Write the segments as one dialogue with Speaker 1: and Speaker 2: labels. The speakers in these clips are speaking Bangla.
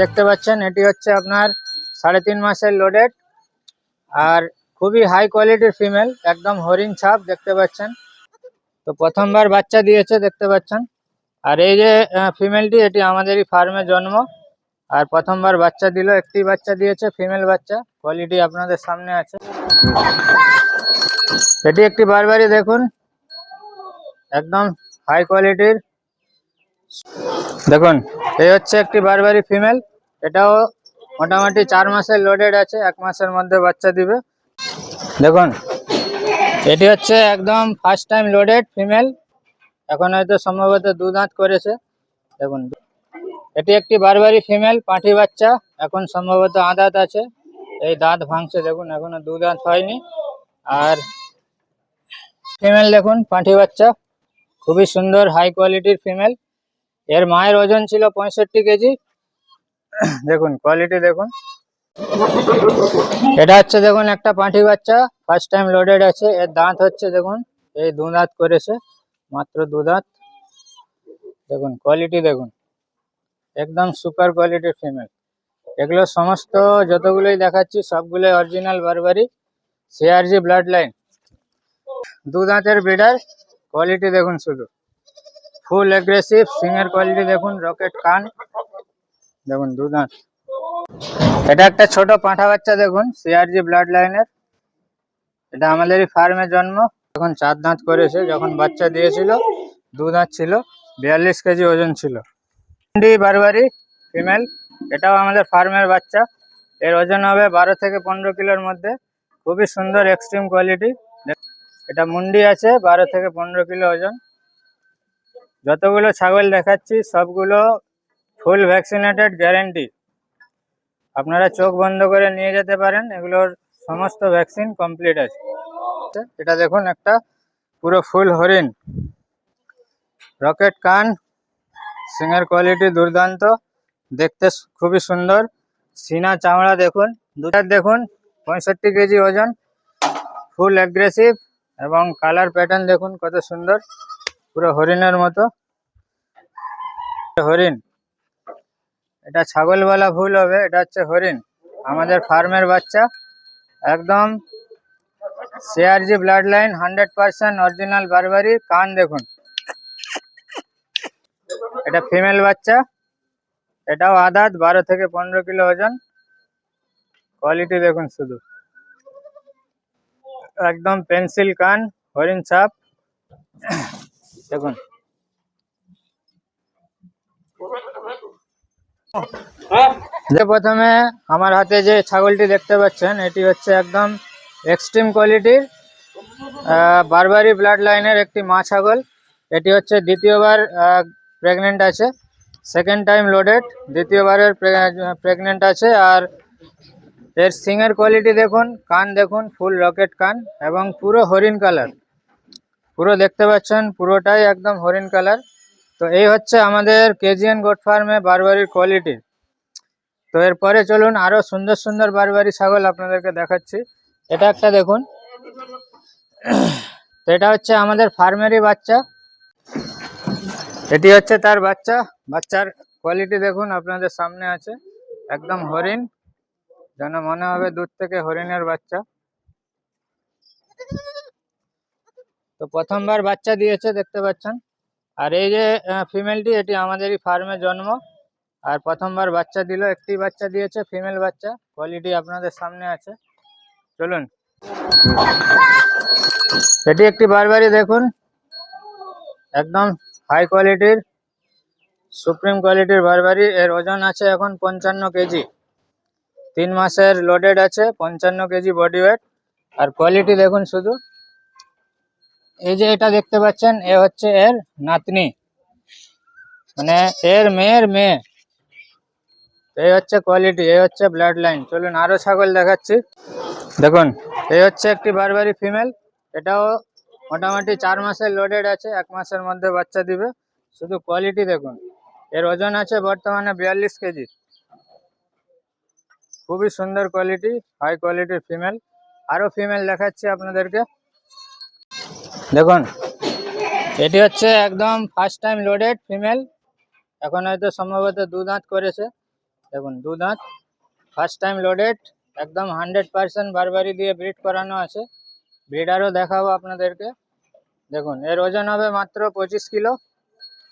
Speaker 1: দেখতে পাচ্ছেন, এটি হচ্ছে আপনার সাড়ে তিন মাসের লোডেড আর খুবই হাই কোয়ালিটির ফিমেল একদম হরিণ ছাপ, দেখতে পাচ্ছেন। তো প্রথমবার বাচ্চা দিয়েছে, দেখতে পাচ্ছেন। আর এই যে ফিমেলটি এটি আমাদেরই ফার্মে জন্ম। আর প্রথমবার বাচ্চা দিল, একটি বাচ্চা দিয়েছে ফিমেল বাচ্চা। কোয়ালিটি আপনাদের সামনে আছে। এটি একটি বারবারই দেখুন, একদম হাই কোয়ালিটির দেখুন, এই হচ্ছে একটি বারবারি ফিমেল। এটাও মোটামুটি চার মাসের লোডেড আছে, এক মাসের মধ্যে বাচ্চা দিবে। দেখুন, এটি হচ্ছে একদম ফার্স্ট টাইম লোডেড ফিমেল এখন হয়তো সম্ভবত দু দাঁত করেছে। দেখুন, এটি একটি বারবারি ফিমেল পাঁঠি বাচ্চা। এখন সম্ভবত আদাত আছে। এই দাঁত ভাঙছে, দেখুন, এখনও দু দাঁত হয়নি। আর ফিমেল দেখুন, পাঁঠি বাচ্চা। খুবই সুন্দর হাই কোয়ালিটির ফিমেল এর মায়ের ওজন ছিল পঁয়ষট্টি কেজি। দেখুন কোয়ালিটি দেখুন। এটা হচ্ছে, দেখুন, একটা পাঁঠি বাচ্চা। ফার্স্ট টাইম লোডেড আছে। এর দাঁত হচ্ছে, দেখুন, এই দু দাঁত করেছে। মাত্র দু দাঁত। দেখুন কোয়ালিটি দেখুন। একদম সুপার কোয়ালিটির ফিমেল এগুলো সমস্ত যতগুলোই দেখাচ্ছি, সবগুলোই original Barbari CRG blood line দু দাঁতের ব্রিডার কোয়ালিটি দেখুন শুধু। ফুল অ্যাগ্রেসিভ সিংয়ের কোয়ালিটি দেখুন রকেট কান দেখুন দু দাঁত এটা একটা ছোট পাঁঠা বাচ্চা, দেখুন সিআরজি ব্লাড লাইনের এটা আমাদেরই ফার্মে জন্ম। এখন চার দাঁত করেছে, যখন বাচ্চা দিয়েছিল দু দাঁত ছিল, বিয়াল্লিশ কেজি ওজন ছিল। ইন্ডি বারবারি ফিমেল এটাও আমাদের ফার্মের বাচ্চা। এর ওজন হবে বারো থেকে পনেরো কিলোর মধ্যে। খুবই সুন্দর এক্সট্রিম কোয়ালিটি এটা মুন্ডি আছে, বারো থেকে পনেরো কিলো ওজন। যতগুলো ছাগল দেখাচ্ছি, সবগুলো ফুল ভ্যাকসিনেটেড গ্যারেন্টি আপনারা চোখ বন্ধ করে নিয়ে যেতে পারেন, এগুলোর সমস্ত ভ্যাকসিন কমপ্লিট আছে। এটা দেখুন একটা পুরো ফুল হরিণ। রকেট কান সিংয়ের কোয়ালিটি দুর্দান্ত, দেখতে খুবই সুন্দর। সিনা চামড়া দেখুন দুটার দেখুন, পঁয়ষট্টি কেজি ওজন ফুল অ্যাগ্রেসিভ এবং কালার প্যাটার্ন দেখুন কত সুন্দর। পুরো হরিণের মতো। হরিণ। এটা ছাগল বলা ভুল হবে, এটা হচ্ছে হরিণ। আমাদের ফার্মের বাচ্চা। একদম CRG blood line hundred percent original Barbari কান দেখুন। এটা ফিমেল বাচ্চা। এটাও আদাত, বারো থেকে পনেরো কিলো ওজন। কোয়ালিটি দেখুন শুধু। একদম পেন্সিল কান, হরিণ ছাপ। দেখুন। যে প্রথমে আমার হাতে যে ছাগলটি দেখতে পাচ্ছেন এটি হচ্ছে একদম এক্সট্রিম কোয়ালিটির বারবারি ব্লাড লাইনের একটি মা ছাগল। এটি হচ্ছে দ্বিতীয়বার প্রেগনেন্ট আছে। সেকেন্ড টাইম লোডেড দ্বিতীয়বারের প্রেগনেন্ট আছে। আর এর সিংয়ের কোয়ালিটি দেখুন কান দেখুন ফুল রকেট কান এবং পুরো হরিণ কালার পুরো দেখতে পাচ্ছেন, পুরোটাই একদম হরিণ কালার তো এই হচ্ছে আমাদের কেজিএন গোট ফার্মে বারবারির কোয়ালিটি তো এরপরে চলুন আরও সুন্দর সুন্দর বারবারি ছাগল আপনাদেরকে দেখাচ্ছি। এটা একটা দেখুন। তো এটা হচ্ছে আমাদের ফার্মেরই বাচ্চা। এটি হচ্ছে তার বাচ্চা। বাচ্চার কোয়ালিটি দেখুন, আপনাদের সামনে আছে। একদম হরিণ। যেন মনে হবে দূর থেকে হরিণের বাচ্চা। তো প্রথমবার বাচ্চা দিয়েছে, দেখতে পাচ্ছেন। আর এই যে ফিমেলটি এটি আমাদেরই ফার্মে জন্ম। আর প্রথমবার বাচ্চা দিল, একটি বাচ্চা দিয়েছে ফিমেল বাচ্চা। কোয়ালিটি আপনাদের সামনে আছে। চলুন। এটি একটি বারবারই দেখুন। একদম হাই কোয়ালিটির সুপ্রিম কোয়ালিটির বারবারি এর ওজন আছে এখন পঞ্চান্ন কেজি। তিন মাসের লোডেড আছে, পঞ্চান্ন কেজি বডি ওয়েট আর কোয়ালিটি দেখুন শুধু। এই যে এটা দেখতে পাচ্ছেন, এ হচ্ছে এর নাতনি। মানে এর মেয়ের মেয়ে। এই হচ্ছে কোয়ালিটি এই হচ্ছে ব্লাড লাইন চলুন আরও ছাগল দেখাচ্ছি। দেখুন, এই হচ্ছে একটি বারবারি ফিমেল এটাও মোটামুটি চার মাসের লোডেড আছে, এক মাসের মধ্যে বাচ্চা দিবে। শুধু কোয়ালিটি দেখুন। এর ওজন আছে বর্তমানে বিয়াল্লিশ কেজি। খুবই সুন্দর কোয়ালিটি হাই কোয়ালিটির ফিমেল আরও ফিমেল দেখাচ্ছি আপনাদেরকে। দেখুন, এটি হচ্ছে একদম ফার্স্ট টাইম লোডেড ফিমেল এখন হয়তো সম্ভবত দু দাঁত করেছে। দেখুন, দু দাঁত। ফার্স্ট টাইম লোডেড একদম হান্ড্রেড পার্সেন্ট বারবারি দিয়ে ব্রিড করানো আছে। ব্রিডারও দেখাবো আপনাদেরকে। দেখুন, এর ওজন হবে মাত্র পঁচিশ কিলো।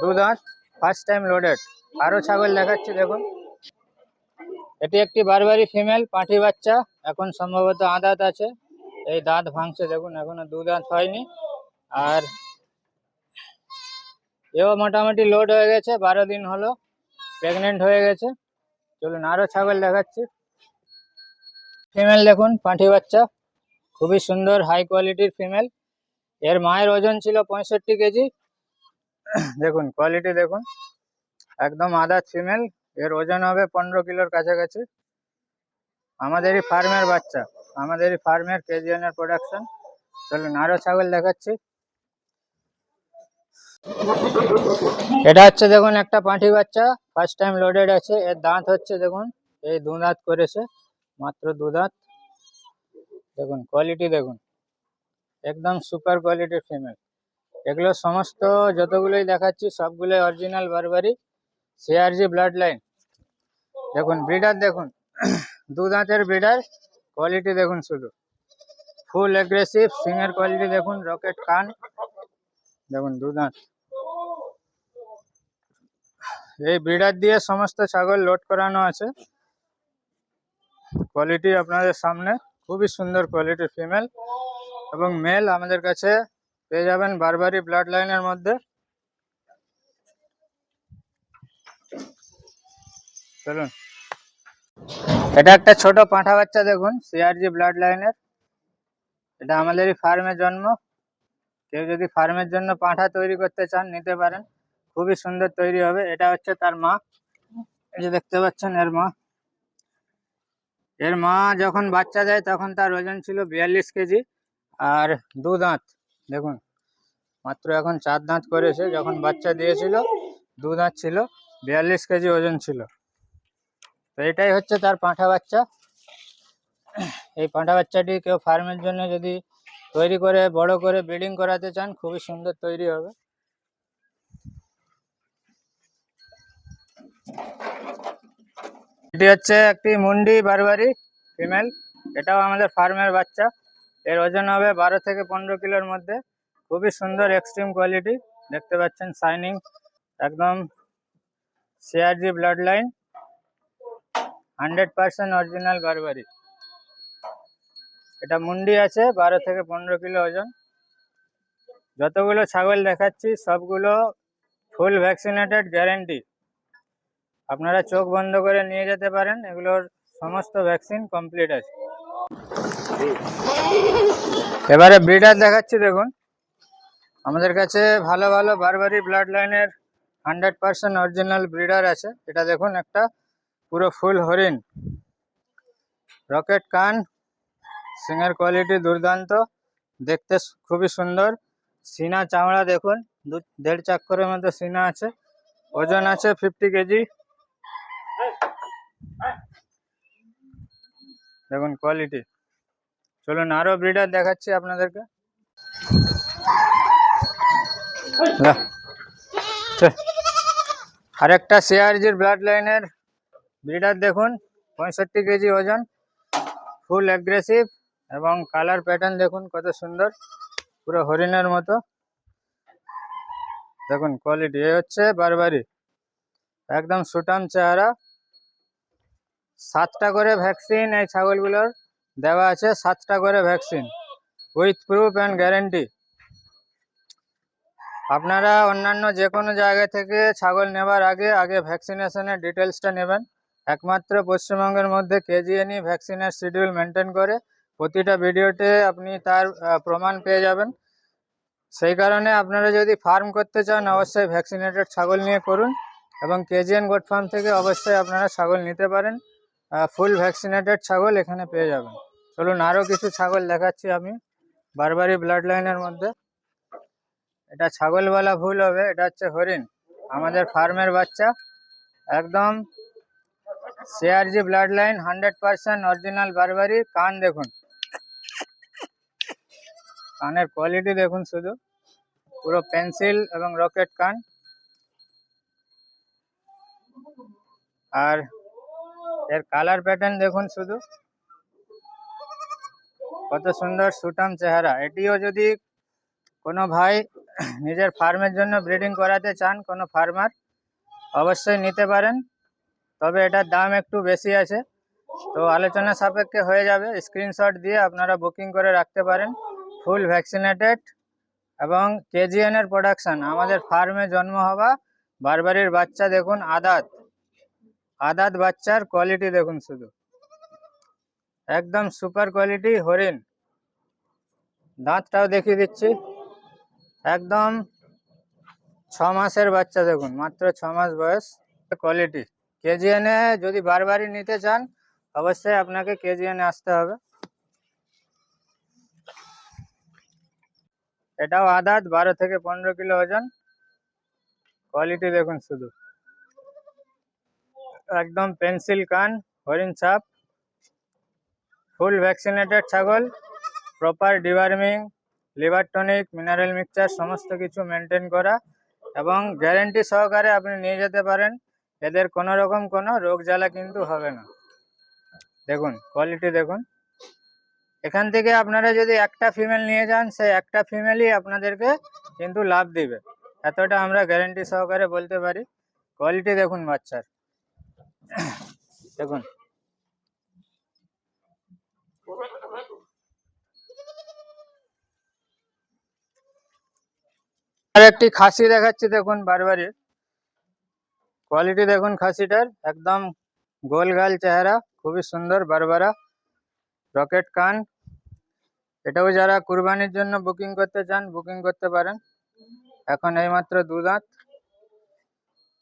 Speaker 1: দু দাঁত ফার্স্ট টাইম লোডেড আরও ছাগল দেখাচ্ছি, দেখুন। এটি একটি বারবারি ফিমেল পাঁঠি বাচ্চা। এখন সম্ভবত আদাত আছে। এই দাঁত ভাঙছে, দেখুন, এখনও দু দাঁত হয়নি। আর এও মোটামুটি লোড হয়ে গেছে, বারো দিন হলো প্রেগনেন্ট হয়ে গেছে। চলুন আরও ছাগল দেখাচ্ছি। ফিমেল দেখুন, পাঁঠি বাচ্চা, খুবই সুন্দর হাই কোয়ালিটির ফিমেল এর মায়ের ওজন ছিল পঁয়ষট্টি কেজি। দেখুন কোয়ালিটি দেখুন। একদম আদা ফিমেল এর ওজন হবে পনেরো কিলোর কাছাকাছি। আমাদেরই ফার্মের বাচ্চা, আমাদেরই ফার্মের কেজিএনের প্রোডাকশন চলুন আরও ছাগল দেখাচ্ছি। এটা হচ্ছে দেখুন একটা পাঁঠি বাচ্চা ফার্স্ট টাইম লোডেড আছে। এর দাঁত হচ্ছে দেখুন, এই দু দাঁত করেছে, মাত্র দু দাঁত। দেখুন কোয়ালিটি দেখুন। একদম সুপার কোয়ালিটির ফিমেল এগুলো সমস্ত যতগুলোই দেখাচ্ছি, সবগুলোই original Barbari CRG blood line দেখুন ব্রিডার দেখুন। দু দাঁতের ব্রিডার কোয়ালিটি দেখুন শুধু। ফুল অ্যাগ্রেসিভ সিংয়ের কোয়ালিটি দেখুন রকেট কান। দেখুন, দু দাঁত। এই ব্রিডার দিয়ে সমস্ত ছাগল লোড করানো আছে। কোয়ালিটি আপনাদের সামনে, খুবই সুন্দর কোয়ালিটির ফিমেল এবং মেল আমাদের কাছে পেয়ে যাবেন বারবারি ব্লাড লাইনের মধ্যে। চলুন। এটা একটা ছোট পাঁঠা বাচ্চা দেখুন সিআরজি ব্লাড লাইনের এটা আমাদেরই ফার্মে জন্ম। কেউ যদি ফার্মের জন্য পাঁঠা তৈরি করতে চান, নিতে পারেন। খুবই সুন্দর তৈরি হবে। এটা হচ্ছে তার মা। এই যে দেখতে পাচ্ছেন, এর মা। এর মা যখন বাচ্চা দেয় তখন তার ওজন ছিল বিয়াল্লিশ কেজি। আর দু দাঁত দেখুন। মাত্র এখন চার দাঁত করেছে যখন বাচ্চা দিয়েছিল দু দাঁত ছিল, বিয়াল্লিশ কেজি ওজন ছিল। তো এটাই হচ্ছে তার পাঁঠা বাচ্চা। এই পাঁঠা বাচ্চাটি কেউ ফার্মের জন্য যদি তৈরি করে, বড় করে, ব্রিডিং করাতে চান, খুবই সুন্দর তৈরি হবে। এটি হচ্ছে একটি মুন্ডি বারবারি ফিমেল। এটাও আমাদের ফার্মের বাচ্চা। এর ওজন হবে বারো থেকে পনেরো কিলোর মধ্যে। খুবই সুন্দর এক্সট্রিম কোয়ালিটি দেখতে পাচ্ছেন শাইনিং একদম CRG blood line hundred percent original Barbari. এটা মুন্ডি আছে, বারো থেকে পনেরো কিলো ওজন। যতগুলো ছাগল দেখাচ্ছি, সবগুলো ফুল ভ্যাকসিনেটেড গ্যারেন্টি আপনারা চোখ বন্ধ করে নিয়ে যেতে পারেন, এগুলোর সমস্ত ভ্যাকসিন কমপ্লিট আছে। এবারে ব্রিডার দেখাচ্ছি, দেখুন। আমাদের কাছে ভালো ভালো বারবারি ব্লাড লাইনের হান্ড্রেড পার্সেন্ট অরিজিনাল ব্রিডার আছে। এটা দেখুন, একটা পুরো ফুল হরিণ। রকেট কান সিংয়ের কোয়ালিটি দুর্দান্ত, দেখতে খুবই সুন্দর। সিনা চামড়া দেখুন, দু দেড় চাক্করের মধ্যে সিনা আছে। ওজন আছে ফিফটি কেজি। দেখুন কোয়ালিটি চলুন আরও ব্রিডার দেখাচ্ছি আপনাদেরকে। আরেকটা সিআরজির ব্লাড লাইনের ব্রিডার দেখুন, পঁয়ষট্টি কেজি ওজন ফুল অ্যাগ্রেসিভ এবং কালার প্যাটার্ন দেখুন কত সুন্দর, পুরো হরিণের মতো। দেখুন কোয়ালিটি এ হচ্ছে বারবারি একদম সুটাম চেহারা। সাতটা করে ভ্যাকসিন এই ছাগলগুলোর দেওয়া আছে, সাতটা করে vaccine with proof and guarantee আপনারা অন্যান্য যে কোনো জায়গা থেকে ছাগল নেবার আগে আগে ভ্যাকসিনেশনের ডিটেলসটা নেবেন। একমাত্র পশ্চিমবঙ্গের মধ্যে কেজিএনই ভ্যাকসিনের শিডিউল মেনটেন করে প্রতিটা ভিডিওতে আপনি তার প্রমাণ পেয়ে যাবেন। সেই কারণে আপনারা যদি ফার্ম করতে চান, অবশ্যই ভ্যাকসিনেটেড ছাগল নিয়ে করুন এবং কেজিএন গোট ফার্ম থেকে অবশ্যই আপনারা ছাগল নিতে পারেন। ফুল ভ্যাকসিনেটেড ছাগল এখানে পেয়ে যাবেন। চলুন আরও কিছু ছাগল দেখাচ্ছি আমি। বারবারি ব্লাড লাইনের মধ্যে। এটা ছাগলওয়ালা ভুল হবে, এটা হচ্ছে হরিণ। আমাদের ফার্মের বাচ্চা। একদম CRG blood line hundred percent original Barbari কান দেখুন। কানের কোয়ালিটি দেখুন শুধু। পুরো পেন্সিল এবং রকেট কান। আর এর কালার প্যাটার্ন দেখুন শুধু। কত সুন্দর সুটাম চেহারা। এটিও যদি কোনো ভাই নিজের ফার্মের জন্য ব্রিডিং করাতে চান, কোনো ফার্মার অবশ্যই নিতে পারেন। তবে এটার দাম একটু বেশি আছে। তো আলোচনা সাপেক্ষে হয়ে যাবে। স্ক্রিনশট দিয়ে আপনারা বুকিং করে রাখতে পারেন। ফুল ভ্যাকসিনেটেড এবং কেজিএনের প্রোডাকশান আমাদের ফার্মে জন্ম হওয়া বারবারির বাচ্চা দেখুন, আদাত। আদাত বাচ্চার কোয়ালিটি দেখুন শুধু। একদম সুপার কোয়ালিটি হরিণ। দাঁতটাও দেখিয়ে দিচ্ছি। একদম ছ মাসের বাচ্চা দেখুন, মাত্র ছ মাস বয়স কোয়ালিটি কেজিএনে যদি বারবারই নিতে চান, অবশ্যই আপনাকে কেজিএনে আসতে হবে। এটাও আদাত, বারো থেকে পনেরো কিলো ওজন। কোয়ালিটি দেখুন শুধু। একদম পেন্সিল কান, হরিণ সাপ, ফুল ভ্যাকসিনেটেড ছাগল proper deworming liver tonic mineral mixture সমস্ত কিছু মেনটেন করা এবং গ্যারেন্টি সহকারে আপনি নিয়ে যেতে পারেন। এদের কোনো রকম কোনো রোগ জ্বালা কিন্তু হবে না। দেখুন কোয়ালিটি দেখুন। এখান থেকে আপনারা যদি একটা ফিমেল নিয়ে যান, সেই একটা ফিমেলই আপনাদেরকে কিন্তু লাভ দিবে। এতটা আমরা গ্যারেন্টি সহকারে বলতে পারি। কোয়ালিটি দেখুন বাচ্চার। দেখুন। আর একটি খাসি দেখাচ্ছি দেখুন বারবারই। কোয়ালিটি দেখুন খাসিটার, একদম গোল গাল চেহারা, খুবই সুন্দর বারবারা। রকেট কান। এটাও যারা কুরবানির জন্য বুকিং করতে চান বুকিং করতে পারেন। এখন এইমাত্র দু দাঁত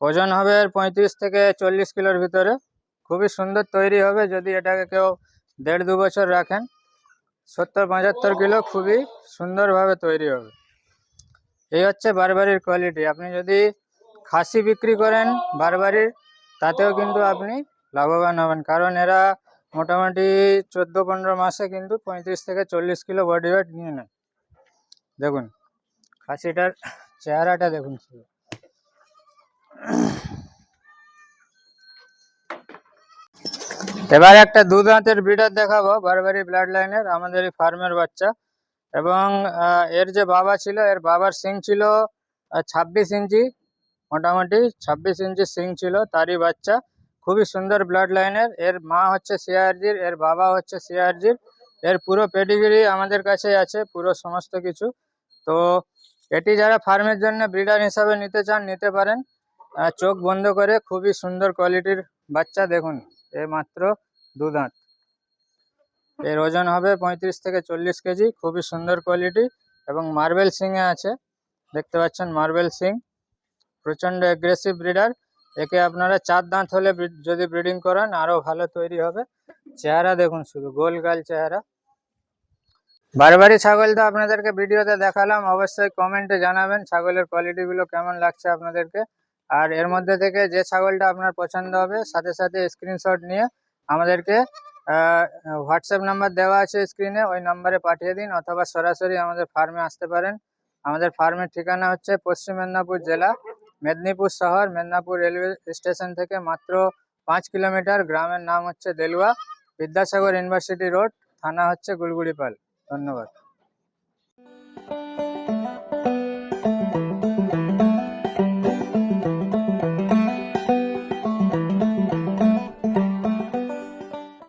Speaker 1: ওজন হবে পঁয়ত্রিশ থেকে চল্লিশ কিলোর ভিতরে। খুবই সুন্দর তৈরি হবে যদি এটাকে কেউ দেড় দু বছর রাখেন। সত্তর, পঁচাত্তর কিলো খুবই সুন্দরভাবে তৈরি হবে। এই হচ্ছে বারবারির কোয়ালিটি। আপনি যদি খাসি বিক্রি করেন বারবারির, তাতেও কিন্তু আপনি লাভবান হবেন। কারণ এরা মোটামুটি চোদ্দ, পনেরো মাসে কিন্তু পঁয়ত্রিশ থেকে চল্লিশ কিলো বডি ওয়েট নিয়ে নেয়। দেখুন, খাসিটার চেহারাটা দেখুন শুধু। এবার একটা দু দাঁতের ব্রিডার দেখাবো বারবারি ব্লাড লাইনের আমাদের এই ফার্মের বাচ্চা। এবং এর যে বাবা ছিল, এর বাবার সিং ছিল ছাব্বিশ ইঞ্চি, মোটামুটি ছাব্বিশ ইঞ্চি সিং ছিল তারই বাচ্চা। খুবই সুন্দর ব্লাড লাইনের এর মা হচ্ছে সিআরজির এর বাবা হচ্ছে সিআরজির এর পুরো পেডিগিরি আমাদের কাছে আছে, পুরো সমস্ত কিছু। তো, এটি যারা ফার্মের জন্য ব্রিডার হিসাবে নিতে চান, নিতে পারেন। চোখ বন্ধ করে খুবই সুন্দর কোয়ালিটির বাচ্চা দেখুন, এ মাত্র দু দাঁত এর ওজন হবে পঁয়ত্রিশ থেকে চল্লিশ কেজি, খুবই সুন্দর কোয়ালিটি এবং মার্বেল সিংয়ে আছে। দেখতে পাচ্ছেন মার্বেল সিং, প্রচণ্ড অ্যাগ্রেসিভ ব্রিডার একে আপনারা চার দাঁত হলে যদি ব্রিডিং করান, আরও ভালো তৈরি হবে। চেহারা দেখুন শুধু, গোল গাল চেহারা। বারবারি ছাগল তো আপনাদেরকে ভিডিওতে দেখালাম, অবশ্যই কমেন্টে জানাবেন, ছাগলের কোয়ালিটিগুলো কেমন লাগছে আপনাদেরকে। আর এর মধ্যে থেকে যে ছাগলটা আপনার পছন্দ হবে, সাথে সাথে স্ক্রিনশট নিয়ে আমাদেরকে হোয়াটসঅ্যাপ নাম্বার দেওয়া আছে স্ক্রিনে ওই নাম্বারে পাঠিয়ে দিন অথবা সরাসরি আমাদের ফার্মে আসতে পারেন। আমাদের ফার্মের ঠিকানা হচ্ছে পশ্চিম মেদিনীপুর জেলা, মেদিনীপুর শহর, মেদিনীপুর রেলওয়ে স্টেশন থেকে মাত্র পাঁচ কিলোমিটার। গ্রামের নাম হচ্ছে দেলুয়া, বিদ্যাসাগর ইউনিভার্সিটি রোড থানা হচ্ছে গুলগুড়িপাল ধন্যবাদ।